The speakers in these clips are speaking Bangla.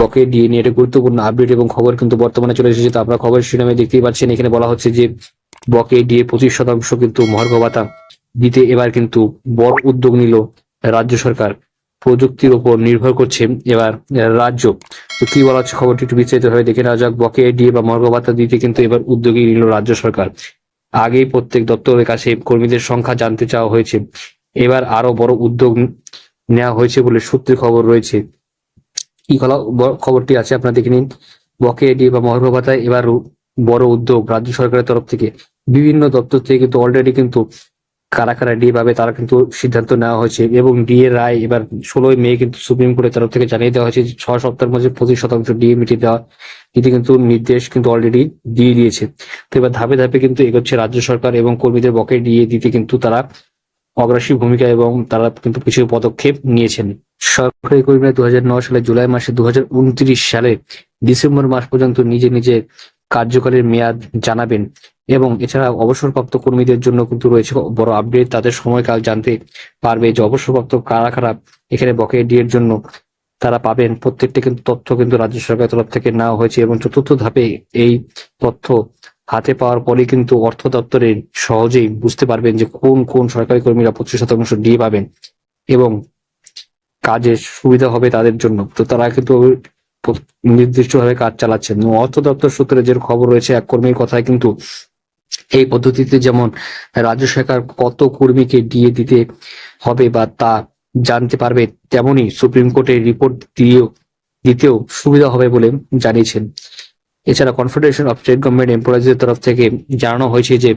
বকে ডিএ নিয়ে একটা গুরুত্বপূর্ণ আপডেট এবং খবর কিন্তু বর্তমানে চলে এসেছে। তো আপনারা খবরের শিরোনামে দেখতেই পাচ্ছেন, এখানে বলা হচ্ছে যে বকে ডিএ পঁচিশ শতাংশ কিন্তু মহার্ঘ ভাতা দিতে এবার কিন্তু বড় উদ্যোগ নিল রাজ্য সরকার। প্রযুক্তির উপর নির্ভর করছে এবার রাজ্য। তো কি বলা হচ্ছে খবরটি একটু বিস্তারিত ভাবে দেখে নেওয়া যাক। বকে ডিএ বা মহার্ঘ ভাতা দিতে কিন্তু এবার উদ্যোগী নিল রাজ্য সরকার। আগেই প্রত্যেক দপ্তরের কাছে কর্মীদের সংখ্যা জানতে চাওয়া হয়েছে। এবার আরও বড় উদ্যোগ নেওয়া হয়েছে বলে সূত্রের খবর রয়েছে। কি খবরটি আছে আপনারা দেখে নিন। বকেয়া ডি বা ভাতায় এবার বড় উদ্যোগ রাজ্য সরকারের তরফ থেকে। বিভিন্ন দপ্তর থেকে কিন্তু অলরেডি কিন্তু কারা কারা ডি পাবে তারা কিন্তু সিদ্ধান্ত নেওয়া হয়েছে এবং ডি এর রায় এবার ষোলোই মে কিন্তু সুপ্রিম কোর্টের তরফ থেকে জানিয়ে দেওয়া হয়েছে ছয় সপ্তাহের মধ্যে পঁচিশ শতাংশ ডিএ মিটিয়ে দেওয়া এটি কিন্তু নির্দেশ কিন্তু অলরেডি দিয়ে দিয়েছে। তো এবার ধাপে ধাপে কিন্তু এগোচ্ছে রাজ্য সরকার এবং কর্মীদের বকে ডিএ দিতে কিন্তু তারা অগ্রাসী ভূমিকা এবং তারা কিন্তু কিছু পদক্ষেপ নিয়েছেন। সরকারি কর্মীরা দু সালে জুলাই মাসে দু হাজার উনত্রিশ সালে ডিসেম্বর মাস পর্যন্ত নিজে নিজে কার্যকালের মেয়াদ জানাবেন। এবং এছাড়া অবসরপ্রাপ্ত কর্মীদের জন্য কিন্তু রয়েছে বড় আপডেট তাদের সময়কাল জানতে পারবে যে অবসরপ্রাপ্ত কারা কারা এখানে বকেয়া ডি এর জন্য তারা পাবেন। প্রত্যেকটা কিন্তু তথ্য কিন্তু রাজ্য সরকারের তরফ থেকে নেওয়া হয়েছে এবং চতুর্থ ধাপে এই তথ্য হাতে পাওয়ার পরে কিন্তু অর্থ দপ্তরে সহজেই বুঝতে পারবেন যে কোন কোন সরকারি কর্মীরা পঁচিশ শতাংশ ডিএ পাবেন। এবং কাজের সুবিধা হবে তাদের জন্য। তো তারা কিন্তু নির্দিষ্টভাবে কাজ চালাচ্ছেন অর্থ দপ্তর সূত্রে যে খবর রয়েছে, এক কর্মীর কথায় কিন্তু এই পদ্ধতিতে যেমন রাজ্য সরকার কত কর্মীকে ডিএ দিতে হবে বা তা জানতে পারবে, তেমনি সুপ্রিম কোর্টের রিপোর্ট দিয়েও, দিতেও সুবিধা হবে বলে জানিয়েছেন। এছাড়া কনফেডারেশন অফ স্টেট গভর্নমেন্ট এমপ্লয়িজের তরফ থেকে জানানো হয়েছে যে,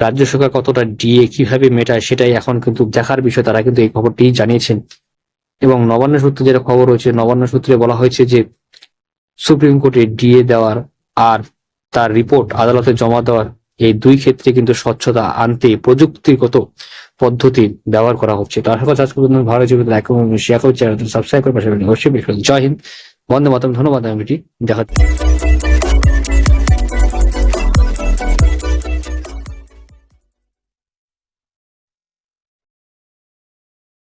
রাজ্য সরকার কতটা ডিএ কীভাবে মেটায় সেটাই এখন কিন্তু দেখার বিষয়। তারা কিন্তু এই খবরটি জানিয়েছেন। এবং নবান্ন সূত্রে যেটা খবর রয়েছে, নবান্ন সূত্রে বলা হয়েছে যে সুপ্রিম কোর্টে ডিএ দেওয়ার আর তার রিপোর্ট আদালতে জমা দেওয়ার এই দুই ক্ষেত্রে কিন্তু স্বচ্ছতা আনতে প্রযুক্তিগত পদ্ধতি ব্যবহার করা হচ্ছে। তো আশা করছি আজকে লাইক এবং শেয়ার করছি সাবস্ক্রাইব করে পাশে অবশ্যই জয় হিন্দ, বন্দে মাতরম। ধন্যবাদ, আমি দেখা